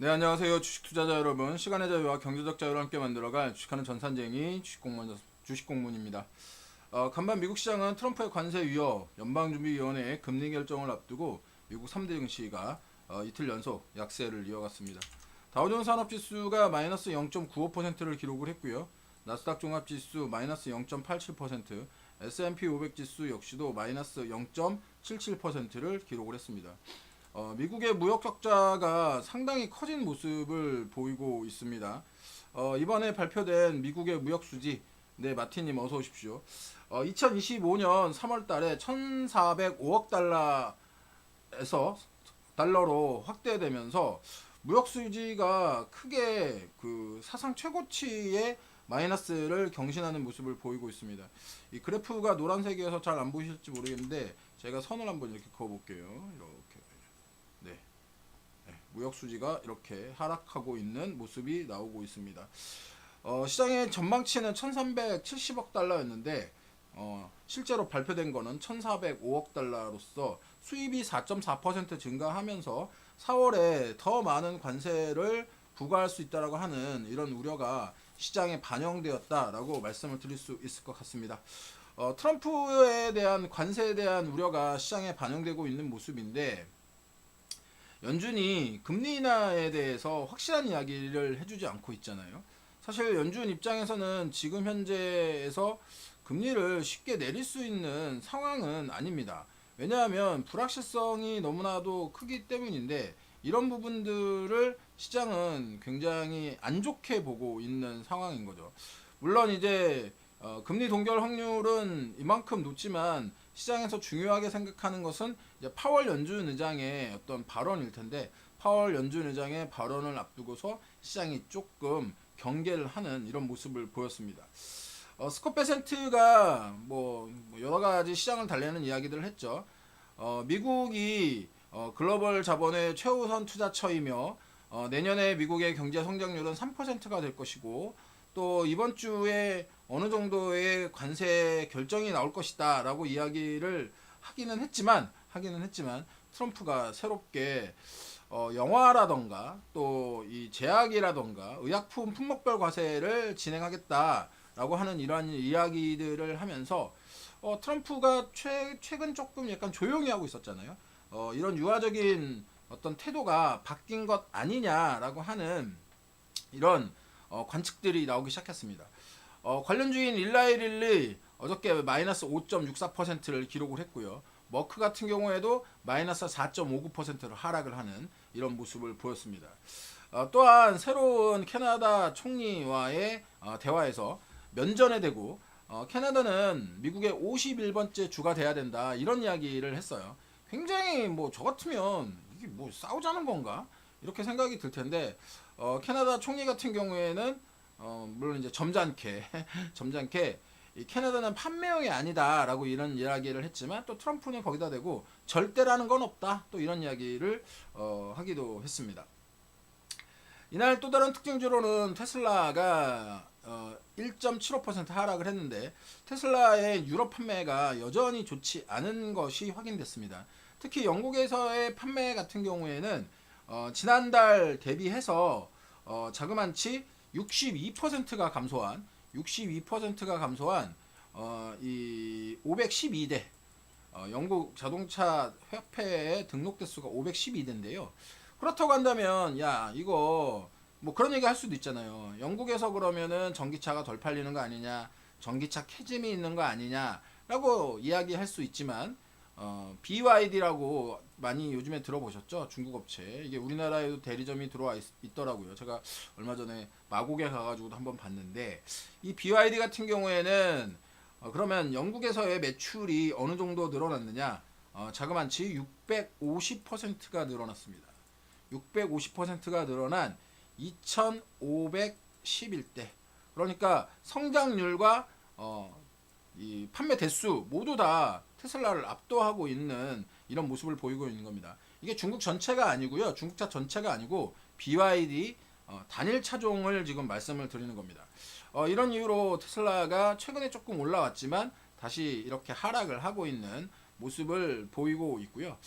네 안녕하세요 주식 투자자 여러분 시간의 자유와 경제적 자유를 함께 만들어갈 주식하는 전산쟁이 주식공무원 주식공무원입니다. 어, 간밤 미국 시장은 트럼프의 관세 위협 연방준비위원회의 금리 결정을 앞두고 미국 3대 증시가 어, 이틀 연속 약세를 이어갔습니다. 다우존스 산업지수가 마이너스 0.95%를 기록을 했고요. 나스닥 종합지수 마이너스 0.87%, S&P 500 지수 역시도 마이너스 0.77%를 기록을 했습니다. 어, 미국의 무역 적자가 상당히 커진 모습을 보이고 있습니다. 어, 이번에 발표된 미국의 무역 수지, 네 마티님 어서 오십시오. 어, 2025년 3월달에 1,405억 달러에서 달러로 확대되면서 무역 수지가 크게 그 사상 최고치의 마이너스를 경신하는 모습을 보이고 있습니다. 이 그래프가 노란색이어서 잘 안 보이실지 모르겠는데 제가 선을 한번 이렇게 그어볼게요. 이렇게. 무역 수지가 이렇게 하락하고 있는 모습이 나오고 있습니다. 어, 시장의 전망치는 1,370억 달러였는데 어, 실제로 발표된 거는 1,405억 달러로서 수입이 4.4% 증가하면서 4월에 더 많은 관세를 부과할 수 있다라고 하는 이런 우려가 시장에 반영되었다라고 말씀을 드릴 수 있을 것 같습니다. 어, 트럼프에 대한 관세에 대한 우려가 시장에 반영되고 있는 모습인데 연준이 금리 인하에 대해서 확실한 이야기를 해주지 않고 있잖아요. 사실 연준 입장에서는 지금 현재에서 금리를 쉽게 내릴 수 있는 상황은 아닙니다. 왜냐하면 불확실성이 너무나도 크기 때문인데 이런 부분들을 시장은 굉장히 안 좋게 보고 있는 상황인 거죠. 물론 이제 어, 금리 동결 확률은 이만큼 높지만 시장에서 중요하게 생각하는 것은 이제 파월 연준 의장의 어떤 발언일 텐데 파월 연준 의장의 발언을 앞두고서 시장이 조금 경계를 하는 이런 모습을 보였습니다. 어, 스콧 베센트가 뭐, 뭐 여러 가지 시장을 달래는 이야기들을 했죠. 어, 미국이 어, 글로벌 자본의 최우선 투자처이며 어, 내년에 미국의 경제 성장률은 3%가 될 것이고 또 이번 주에 어느 정도의 관세 결정이 나올 것이다라고 이야기를 하기는 했지만 하기는 했지만 트럼프가 새롭게 어, 영화라던가 또 이 제약이라던가 의약품 품목별 과세를 진행하겠다라고 하는 이러한 이야기들을 하면서 어, 트럼프가 최, 최근 조금 약간 조용히 하고 있었잖아요. 어, 이런 유화적인 어떤 태도가 바뀐 것 아니냐라고 하는 이런 어, 관측들이 나오기 시작했습니다. 어, 관련 주인 일라이릴리 어저께 마이너스 5.64%를 기록을 했고요. 머크 같은 경우에도 마이너스 4.59%를 하락을 하는 이런 모습을 보였습니다. 어, 또한 새로운 캐나다 총리와의 어, 대화에서 면전에 대고 어, 캐나다는 미국의 51번째 주가 돼야 된다 이런 이야기를 했어요. 굉장히 뭐 저 같으면 이게 뭐 싸우자는 건가 이렇게 생각이 들 텐데 어, 캐나다 총리 같은 경우에는 어, 물론 이제 점잖게 점잖게 이 캐나다는 판매형이 아니다라고 이런 이야기를 했지만 또 트럼프는 거기다 대고 절대라는 건 없다 또 이런 이야기를 어, 하기도 했습니다. 이날 또 다른 특징주로는 테슬라가 어, 1.75% 하락을 했는데 테슬라의 유럽 판매가 여전히 좋지 않은 것이 확인됐습니다. 특히 영국에서의 판매 같은 경우에는 어, 지난달 대비해서 어, 자그만치 62%가 감소한 62%가 감소한 어, 이 512대 어, 영국 자동차 협회에 등록 대수가 512대인데요. 그렇다고 한다면 야 이거 뭐 그런 얘기 할 수도 있잖아요. 영국에서 그러면은 전기차가 덜 팔리는 거 아니냐, 전기차 캐즘이 있는 거 아니냐라고 이야기할 수 있지만 어, BYD라고 많이 요즘에 들어보셨죠? 중국 업체. 이게 우리나라에도 대리점이 들어와 있, 더라고요 제가 얼마 전에 마곡에 가가지고도 한번 봤는데 이 BYD 같은 경우에는 어, 그러면 영국에서의 매출이 어느 정도 늘어났느냐? 어, 자그만치 650%가 늘어났습니다. 650%가 늘어난 2,511대. 그러니까 성장률과 어, 이 판매 대수 모두 다 테슬라를 압도하고 있는 이런 모습을 보이고 있는 겁니다. 이게 중국 전체가 아니고요. 중국차 전체가 아니고 BYD 어, 단일 차종을 지금 말씀을 드리는 겁니다. 어, 이런 이유로 테슬라가 최근에 조금 올라왔지만 다시 이렇게 하락을 하고 있는 모습을 보이고 있고요.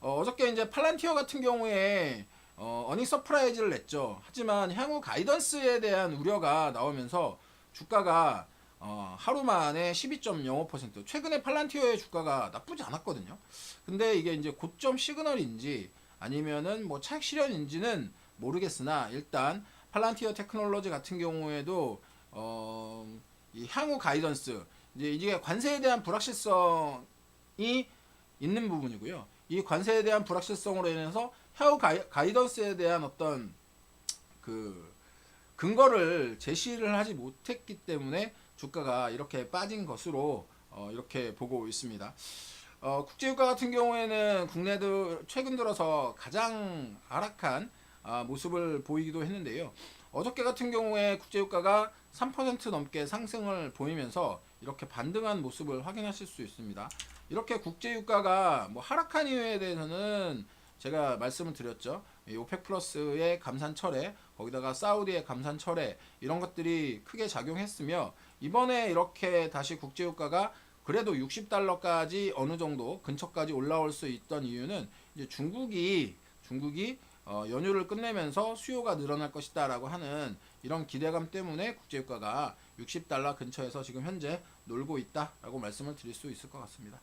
어, 어저께 이제 팔란티어 같은 경우에 어, 어닝 서프라이즈를 냈죠. 하지만 향후 가이던스에 대한 우려가 나오면서 주가가 어, 하루 만에 12.05% 최근에 팔란티어의 주가가 나쁘지 않았거든요. 근데 이게 이제 고점 시그널인지 아니면은 뭐 차익 실현인지는 모르겠으나 일단 팔란티어 테크놀로지 같은 경우에도 어, 이 향후 가이던스 이제 이게 관세에 대한 불확실성이 있는 부분이고요. 이 관세에 대한 불확실성으로 인해서 향후 가이, 가이던스에 대한 어떤 그 근거를 제시를 하지 못했기 때문에 주가가 이렇게 빠진 것으로 어, 이렇게 보고 있습니다. 어, 국제유가 같은 경우에는 국내들 최근 들어서 가장 하락한 아, 모습을 보이기도 했는데요. 어저께 같은 경우에 국제유가가 3% 넘게 상승을 보이면서 이렇게 반등한 모습을 확인하실 수 있습니다. 이렇게 국제유가가 뭐 하락한 이유에 대해서는 제가 말씀을 드렸죠. 이 오펙 플러스의 감산 철회, 거기다가 사우디의 감산 철회 이런 것들이 크게 작용했으며 이번에 이렇게 다시 국제 유가가 그래도 60달러까지 어느 정도 근처까지 올라올 수 있던 이유는 이제 중국이 중국이 어, 연휴를 끝내면서 수요가 늘어날 것이다라고 하는 이런 기대감 때문에 국제유가가 60달러 근처에서 지금 현재 놀고 있다라고 말씀을 드릴 수 있을 것 같습니다.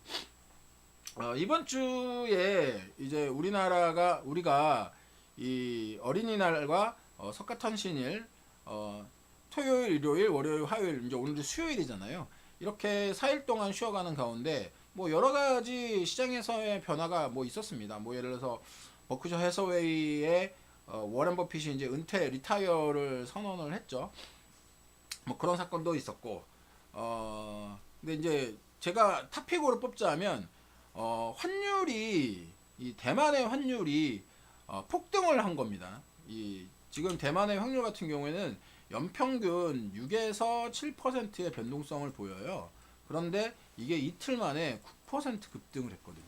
어, 이번 주에 이제 우리나라가 우리가 이 어린이날과 어, 석가탄신일 어, 토요일, 일요일, 월요일, 화요일 이제 오늘이 수요일이잖아요. 이렇게 4일 동안 쉬어가는 가운데 뭐 여러 가지 시장에서의 변화가 뭐 있었습니다. 뭐 예를 들어서 버크셔 해서웨이의 어, 워렌 버핏이 이제 은퇴 리타이어를 선언을 했죠. 뭐 그런 사건도 있었고 어 근데 이제 제가 탑픽으로 뽑자면 어 환율이 이 대만의 환율이 어, 폭등을 한 겁니다. 이 지금 대만의 환율 같은 경우에는 연평균 6에서 7%의 변동성을 보여요. 그런데 이게 이틀 만에 9% 급등을 했거든요.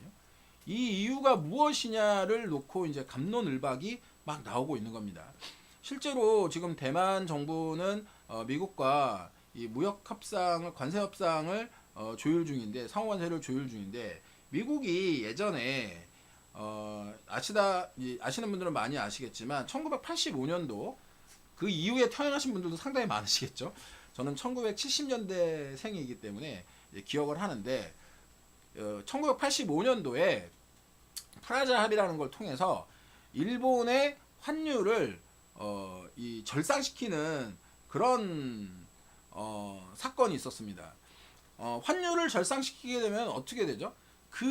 이 이유가 무엇이냐를 놓고 이제 감론을박이 막 나오고 있는 겁니다. 실제로 지금 대만 정부는 어, 미국과 이 무역 협상을 관세 협상을 어, 조율 중인데 상호 관세를 조율 중인데 미국이 예전에 어, 아시다 이- 아시는 분들은 많이 아시겠지만 1985년도 그 이후에 태어나신 분들도 상당히 많으시겠죠. 저는 1970년대 생이기 때문에 기억을 하는데 어, 1985년도에 프라자 합의라는 걸 통해서 일본의 환율을 어, 이 절상시키는 그런 어, 사건이 있었습니다. 어, 환율을 절상시키게 되면 어떻게 되죠? 그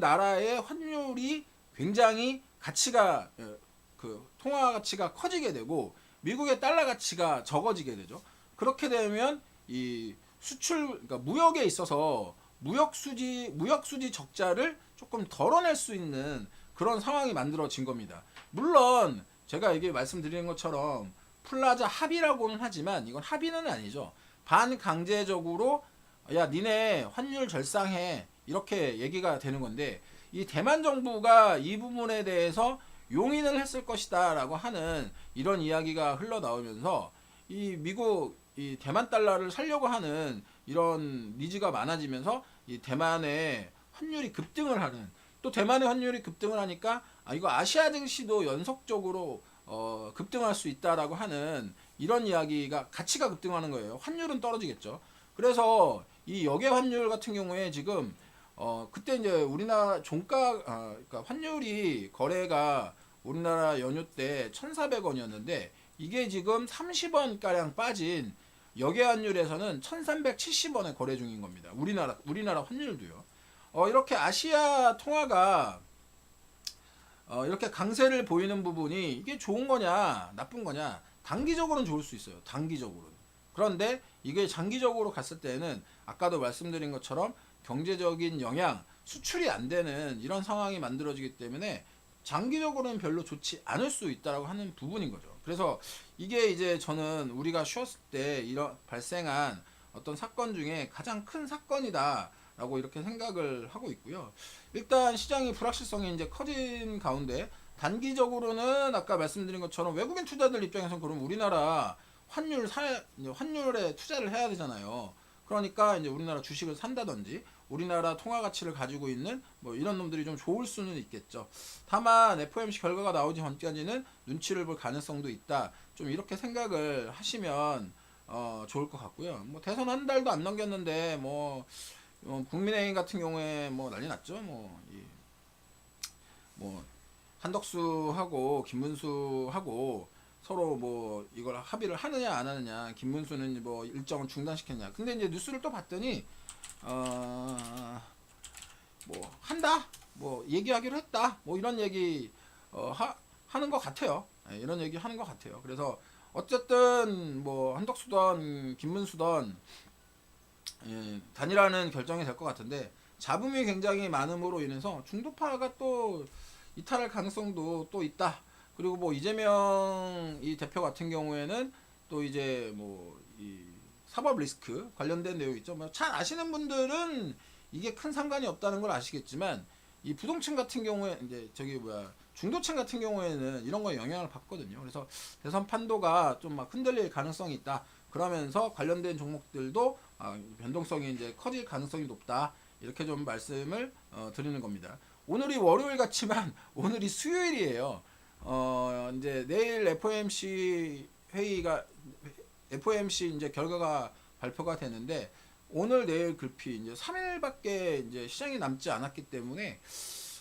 나라의 환율이 굉장히 가치가 어, 그 통화 가치가 커지게 되고 미국의 달러 가치가 적어지게 되죠. 그렇게 되면 이 수출 그러니까 무역에 있어서 무역 수지 무역 수지 적자를 조금 덜어낼 수 있는 그런 상황이 만들어진 겁니다. 물론 제가 이게 말씀드리는 것처럼 플라자 합의라고는 하지만 이건 합의는 아니죠. 반강제적으로 야 니네 환율 절상해 이렇게 얘기가 되는 건데 이 대만 정부가 이 부분에 대해서 용인을 했을 것이다라고 하는 이런 이야기가 흘러나오면서 이 미국 이 대만 달러를 살려고 하는 이런 니즈가 많아지면서 이 대만의 환율이 급등을 하는 또 대만의 환율이 급등을 하니까 아 이거 아시아 증시도 연속적으로 어 급등할 수 있다라고 하는 이런 이야기가 가치가 급등하는 거예요. 환율은 떨어지겠죠. 그래서 이 역외 환율 같은 경우에 지금 어 그때 이제 우리나라 종가 아 그러니까 환율이 거래가 우리나라 연휴 때 1,400원이었는데 이게 지금 30원 가량 빠진 역외 환율에서는 1,370원에 거래 중인 겁니다. 우리나라 우리나라 환율도요. 어 이렇게 아시아 통화가 어, 이렇게 강세를 보이는 부분이 이게 좋은 거냐 나쁜 거냐 단기적으로는 좋을 수 있어요 단기적으로는 그런데 이게 장기적으로 갔을 때는 아까도 말씀드린 것처럼 경제적인 영향 수출이 안 되는 이런 상황이 만들어지기 때문에 장기적으로는 별로 좋지 않을 수 있다라고 하는 부분인 거죠 그래서 이게 이제 저는 우리가 쉬었을 때 이런 발생한 어떤 사건 중에 가장 큰 사건이다 라고 이렇게 생각을 하고 있고요. 일단 시장이 불확실성이 이제 커진 가운데 단기적으로는 아까 말씀드린 것처럼 외국인 투자들 입장에서는 그럼 우리나라 환율 사 환율에 투자를 해야 되잖아요. 그러니까 이제 우리나라 주식을 산다든지 우리나라 통화 가치를 가지고 있는 뭐 이런 놈들이 좀 좋을 수는 있겠죠. 다만 FOMC 결과가 나오기 전까지는 눈치를 볼 가능성도 있다. 좀 이렇게 생각을 하시면 어, 좋을 것 같고요. 뭐 대선 한 달도 안 넘겼는데 뭐 어, 국민의힘 같은 경우에 뭐 난리 났죠. 뭐, 이, 뭐 한덕수하고 김문수하고 서로 뭐 이걸 합의를 하느냐 안 하느냐 김문수는 뭐 일정을 중단시켰냐. 근데 이제 뉴스를 또 봤더니 어, 어뭐 한다? 뭐 얘기하기로 했다? 뭐 이런 얘기 어, 하, 하는 것 같아요. 예, 이런 얘기 하는 것 같아요. 그래서 어쨌든 뭐 한덕수든 김문수든 예, 단일화는 결정이 될 것 같은데 잡음이 굉장히 많음으로 인해서 중도파가 또 이탈할 가능성도 또 있다. 그리고 뭐 이재명 이 대표 같은 경우에는 또 이제 뭐 이 사법 리스크 관련된 내용 있죠. 뭐 잘 아시는 분들은 이게 큰 상관이 없다는 걸 아시겠지만 이 부동층 같은 경우에 이제 저기 뭐야 중도층 같은 경우에는 이런 거에 영향을 받거든요. 그래서 대선 판도가 좀 막 흔들릴 가능성이 있다. 그러면서 관련된 종목들도 아, 변동성이 이제 커질 가능성이 높다. 이렇게 좀 말씀을 어, 드리는 겁니다. 오늘이 월요일 같지만 오늘이 수요일이에요. 어, 이제 내일 FOMC 회의가 FOMC 이제 결과가 발표가 되는데 오늘 내일 글피 이제 3일밖에 이제 시장이 남지 않았기 때문에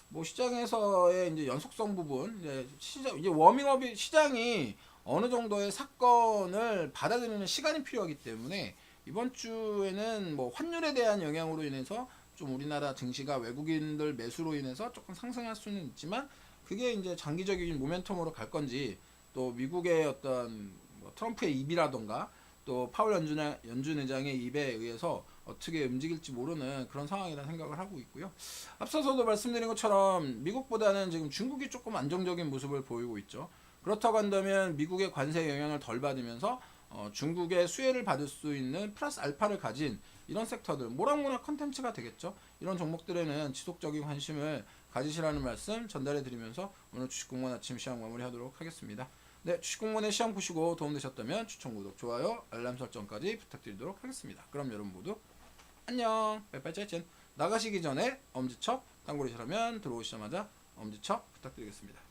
뭐 시장에서의 이제 연속성 부분 이제 시장 이제 워밍업이 시장이 어느 정도의 사건을 받아들이는 시간이 필요하기 때문에 이번 주에는 뭐 환율에 대한 영향으로 인해서 좀 우리나라 증시가 외국인들 매수로 인해서 조금 상승할 수는 있지만 그게 이제 장기적인 모멘텀으로 갈 건지 또 미국의 어떤 뭐 트럼프의 입이라던가 또 파월 연준, 연준 의장의 입에 의해서 어떻게 움직일지 모르는 그런 상황이라 생각을 하고 있고요. 앞서서도 말씀드린 것처럼 미국보다는 지금 중국이 조금 안정적인 모습을 보이고 있죠. 그렇다고 한다면 미국의 관세 영향을 덜 받으면서 어, 중국의 수혜를 받을 수 있는 플러스 알파를 가진 이런 섹터들 모락모락 컨텐츠가 되겠죠. 이런 종목들에는 지속적인 관심을 가지시라는 말씀 전달해 드리면서 오늘 주식공무원 아침 시험 마무리하도록 하겠습니다. 네, 주식공무원의 시험 보시고 도움되셨다면 추천, 구독, 좋아요, 알람 설정까지 부탁드리도록 하겠습니다. 그럼 여러분 모두 안녕, 빠이빠이 짜이젠. 나가시기 전에 엄지척, 단골이시라면 들어오시자마자 엄지척 부탁드리겠습니다.